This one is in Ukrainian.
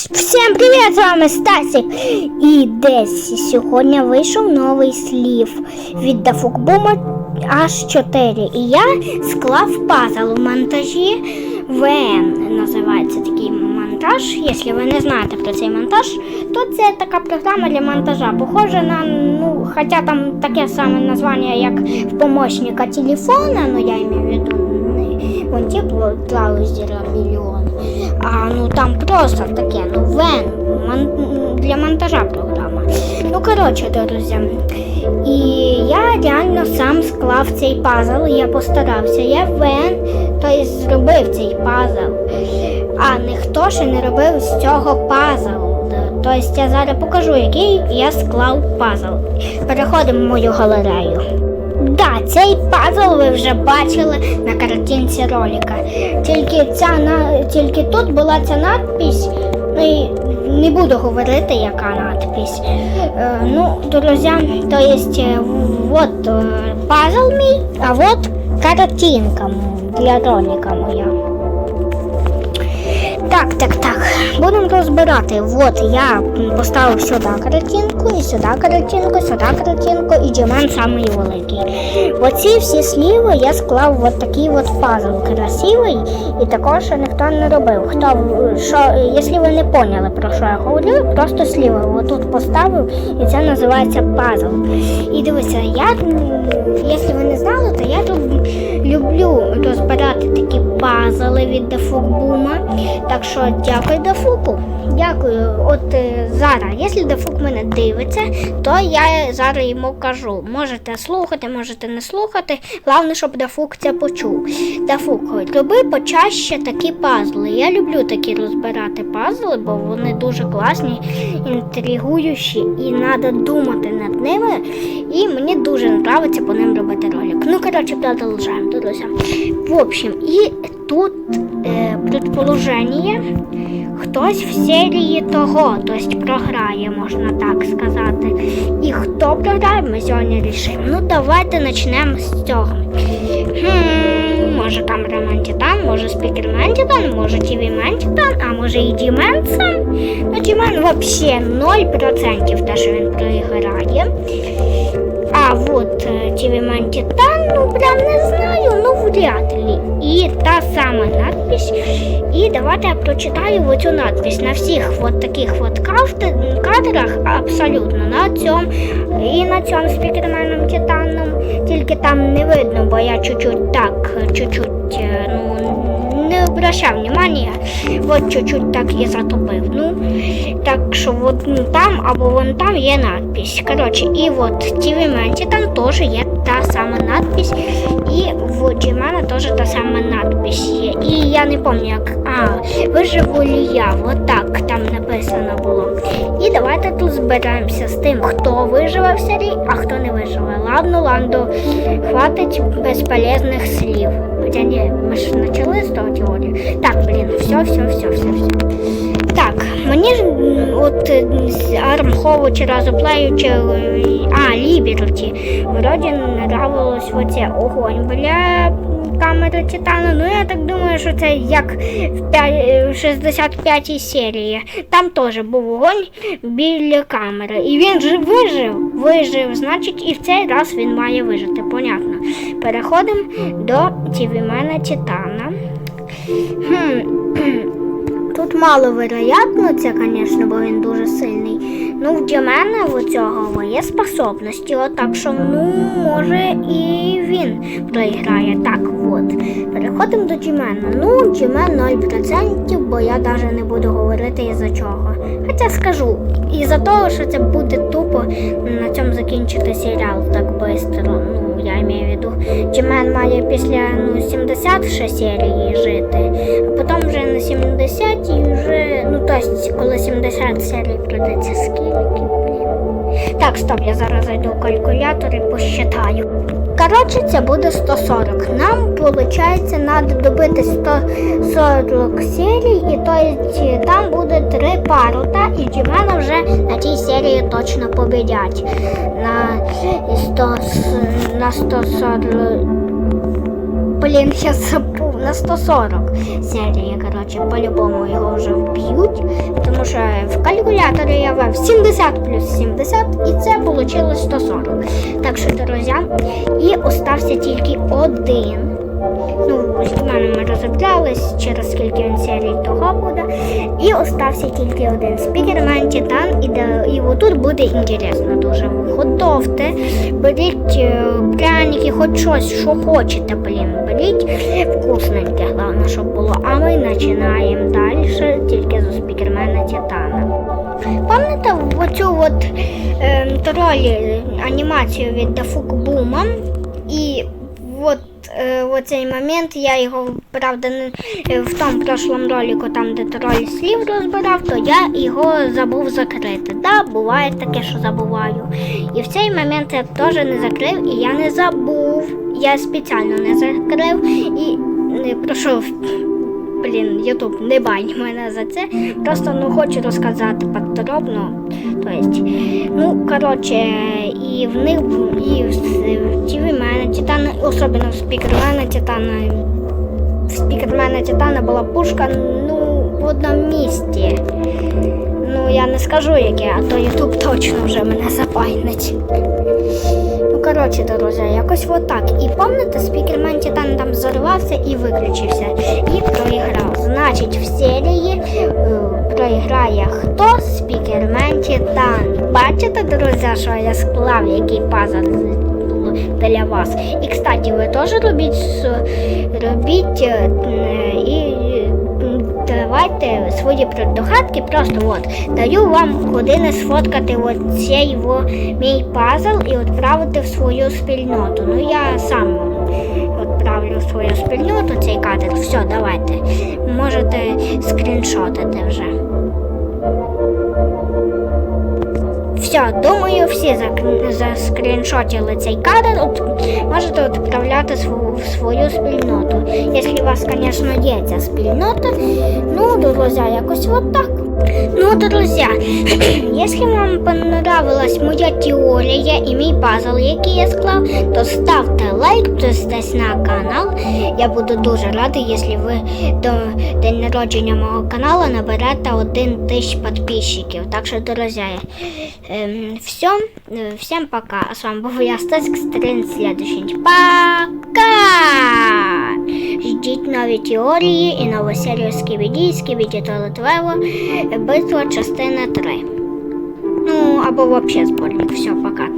Всім привіт, з вами Стасік. І десь сьогодні вийшов новий слів від Дафукбума H4. І я склав пазл в монтажі ВН. Називається такий монтаж. Якщо ви не знаєте про цей монтаж, то це така програма для монтажа. Похоже на, ну, хоча там таке саме названня, як в помощника телефона, ну я имею в виду не вон ті мільйон. А ну там просто таке, ну вен мон- для монтажа програма. Ну коротше, друзі. І я реально сам склав цей пазл, я постарався. Я вен, тобто зробив цей пазл. А ніхто ще не робив з цього пазл. Тобто я зараз покажу, який я склав пазл. Переходимо в мою галерею. Да, цей пазл ви вже бачили на картинці ролика. Тільки ця на тільки тут була ця надпись. Ну не буду говорити, яка надпись. Е, ну, друзі, то є е, вот е, пазл мій, а вот картинка для ролика моя. Так, так, так. Будемо розбирати. Вот я поставив сюди картинку, і сюди картинку, сюди картинку, і діаман самий великий. Оці всі сліви я склав от такий от пазл красивий, і також ніхто не робив. Хто що, якщо ви не поняли про що я говорю, просто сліви отут поставив, і це називається пазл. І дивіться, я, якщо ви не знали, то я люб- люблю розбирати такі пазли від Дефукбума. Так що дякую Дафуку. Дякую. От е, зараз, якщо Дафук мене дивиться, то я зараз йому кажу. Можете слухати, можете не слухати. Головне, щоб Дафук це почув. Дафук, роби почаще такі пазли. Я люблю такі розбирати пазли, бо вони дуже класні, інтригуючі, і треба думати над ними. І мені дуже подобається по ним робити ролик. Ну, коротше, продовжаємо, друзі. В общем, і тут е, предположення, хтось в серії того, тобто програє, можна так сказати. І хто програє, ми сьогодні рішимо. Ну, давайте почнемо з цього. Хм, може камерамен Титан, може спікермен Титан, може тівімен Титан, а може і Дімен сам. Ну, Дімен взагалі 0% те, що він програє. А вот э, Тивиман Титан, ну прям не знаю, ну вряд ли. І та сама надпись. І давайте я прочитаю оцю надпись на всіх от таких от кадрах абсолютно на цьому і на цьому спікерменом Титаном. Тільки там не видно, бо я чуть-чуть так, чуть-чуть, е, ну, обращав внимания, от чуть-чуть так і затопив. Ну, так що от ну, там або вон там є надпись. Коротше, і от в Тівіменті там теж є та сама надпись, і в Джимана теж та сама надпись є. Я не пам'ятаю, як. Ли я, вот так там написано було. І давайте тут збираємося з тим, хто виживе в серії, а хто не виживе. Ладно, ладно, хватить безполезних слів. Хоча ні, ми ж почали з того теорії. Так, блін, все, все, все, все, все. Так, мені ж от е, Армхову чи разоплею, чи е, а, Ліберті. Вроді нравилось оце огонь біля камери Титану. Ну я так думаю, що це як в 65-й серії. Там теж був огонь біля камери. І він же вижив. Вижив, значить, і в цей раз він має вижити. Понятно. Переходимо до Тівімена Титана. Хм. Тут мало вероятно, це, звісно, бо він дуже сильний. Ну, в Дімена у цього є способності, от так що, ну, може, і він проіграє. Так, от. Переходимо до Дімена. Ну, Дімен 0%, бо я навіть не буду говорити із-за чого. Хоча скажу, із-за того, що це буде тупо на цьому закінчити серіал так швидко. Ну, я маю в виду. Дімен має після ну, 70 ще серії жити, а потім вже на 70 і вже, ну тобто, коли 70 серій прийдеться скільки, блін. Так, стоп, я зараз зайду в калькулятор і посчитаю. Коротше, це буде 140. Нам, виходить, треба добити 140 серій, і то там буде три парута, і Дімена вже на тій серії точно побідять. На 100, на 140... Блін, я забув. На 140 серії, коротше, по-любому його вже вб'ють, тому що в калькуляторі я ввів 70 плюс 70, і це вийшло 140. Так що, друзі, і остався тільки один. Ну, з мене ми розроблялись, через скільки він серій того буде. І остався тільки один спікермен Титан, і, де, і отут буде інтересно дуже. Готовте, беріть е, пряники, хоч щось, що хочете, блін, беріть вкусненьке, головне, щоб було. А ми починаємо далі тільки з спікермена Титана. Пам'ятаєте оцю от е, тролі анімацію від Дафук Бума? І е, в цей момент я його, правда, не е, в тому прошлому ролику, там, де троль слів розбирав, то я його забув закрити. Да, буває таке, що забуваю. І в цей момент я теж не закрив, і я не забув. Я спеціально не закрив і не пройшов. Блін, Ютуб, не бань мене за це. Просто ну хочу розказати подробно. То есть, ну, коротше, і в них і в, мене Титана, особливо в спікермена Титана. В спікермена Титана була пушка, ну, в одному місці. Ну, я не скажу яке, а то Ютуб точно вже мене запайнить. Ну, коротше, друзі, якось отак. І пам'ятаєте, спікермен Титан там зорвався і виключився. І проіграв. Значить, в серії е, проіграє хто? Спікермен Титан. Бачите, друзі, що я склав, який пазл для вас. І, кстати, ви теж робіть, робіть е, і давайте свої догадки. Просто от даю вам години сфоткати от цей мій пазл і відправити в свою спільноту. Ну я сам відправлю в свою спільноту цей кадр. Все, давайте. Можете скріншотити вже. Все, думаю, всі заскріншотили цей кадр. Можете відправляти в свою спільноту. Якщо у вас, звісно, є ця спільнота, ну, друзі, якось от так. Ну, друзі, якщо вам понравилась моя теорія і мій пазл, який я склав, то ставте лайк, підписуйтесь на канал. Я буду дуже радий, якщо ви до день народження мого каналу наберете 1 тисяч підписчиків. Так що, друзі, ем, все, всем пока. А с вами был я, Стасик, стрин следующий. Пока! Ждіть нові теорії і нову серію Скібіді, Скібіді Толетвево, битва частина 3. Ну, або взагалі зборник. Все, пока.